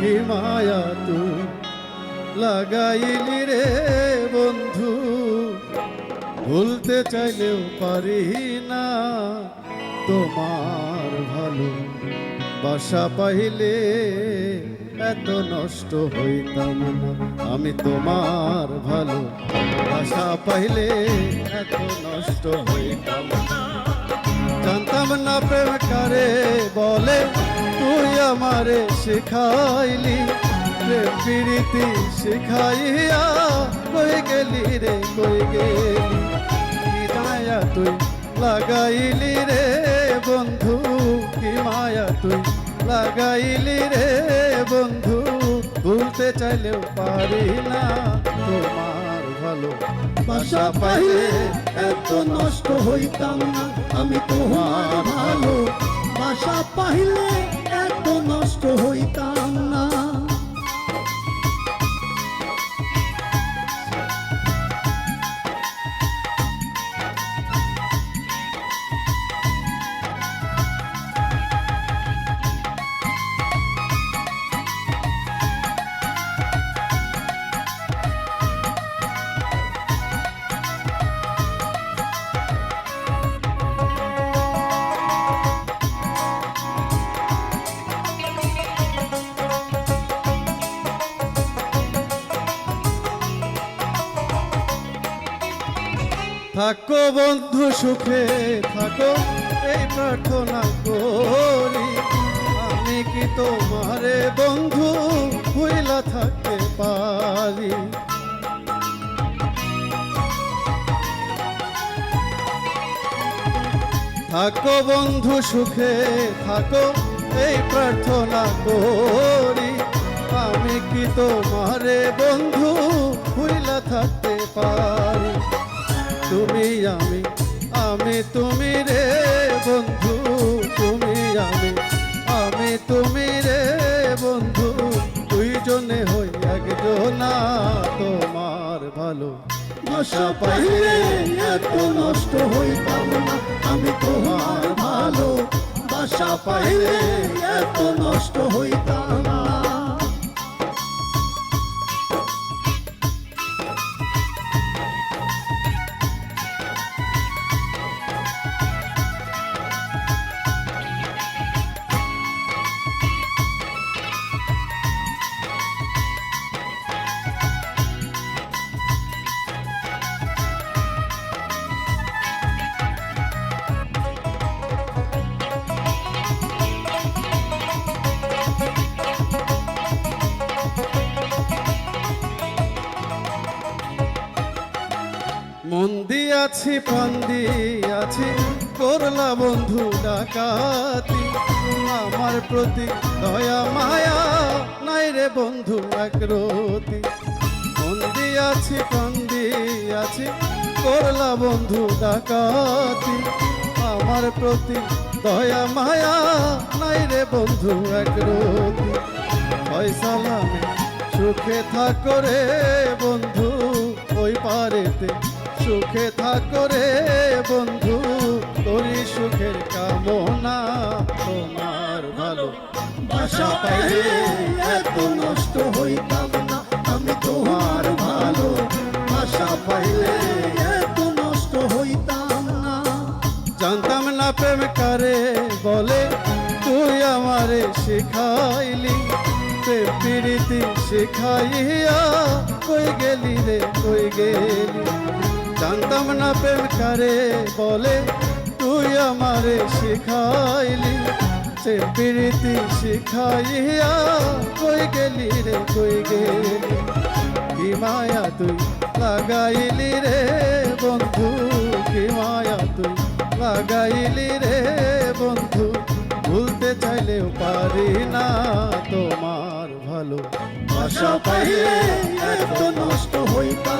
কি মায়া তুই লাগাইলি রে বন্ধু, ভুলতে চাইলেও পারি না। তোমার ভালো বাসা পাইলে এত নষ্ট হইতাম না। আমি তোমার ভালো বাসা পাইলে এত নষ্ট হইতাম না। জানতাম না প্রেম কারে বলে আমারে শিখাইলি প্রেম প্রীতি শিখাইয়া কই গেলি রে, কই গেলি? কি মায়া তুই লাগাইলি রে বন্ধু, কি মায়া তুই লাগাইলি রে বন্ধু? ভুলতে চাইলেও পারি না তোমার ভালো বাসা পাইলে এত নষ্ট হইতাম না, আমি তোমার ভালো বাসা পাইলে নষ্ট হইতাম না। থাকো বন্ধু সুখে, থাকো, এই প্রার্থনা করি। আমি কি তোমারে বন্ধু ভুইলা থাকতে পারি? থাকো বন্ধু সুখে, থাকো, এই প্রার্থনা করি। আমি কি তোমারে বন্ধু ভুইলা থাকতে পারি? তুমি আমি আমি তুমি রে বন্ধু, তুমি আমি আমি তুমি রে বন্ধু। দুইজনে হই একজনা তোমার ভালো। আশা পাইলে এত নষ্ট হইতাম না, আমি তোমার ভালো। আশা পাইলে এত নষ্ট হইতাম মন দিয়াছি, প্রাণ দিয়াছি, করলা বন্ধু ডাকাতি। আমার প্রতি দয়া, মায়া, নাই রে বন্ধু একরতি মন দিয়াছি, প্রাণ দিয়াছি, করলা বন্ধু ডাকাতি। আমার প্রতি দয়া, মায়া, নাই রে বন্ধু একরতি ফয়সালামে সুখে থাকো রে বন্ধু। সুখে থাকো রে বন্ধু তোরি সুখের কামনা তোমার ভালো বাসা পাইলে এত নষ্ট হইতাম না। আমি তোমার ভালো বাসা পাইলে এত নষ্ট হইতাম না। জানতাম না প্রেম কারে বলে, তুই আমারে শিখাইলি। প্রীতি শিখাইয়া কই গেলি রে, কই গেলি? জানতাম না প্রেম কারে বলে। তুই আমারে শিখাইলি সে প্রীতি শিখাইয়া কই গেলি রে, কই গেলি? কি মায়া তুই লাগাইলি রে বন্ধু? কি মায়া তুই লাগাইলি রে বন্ধু? ভুলতে চাইলেও পারি না তোমার ভালো আশা পাইলে এত নষ্ট তোমার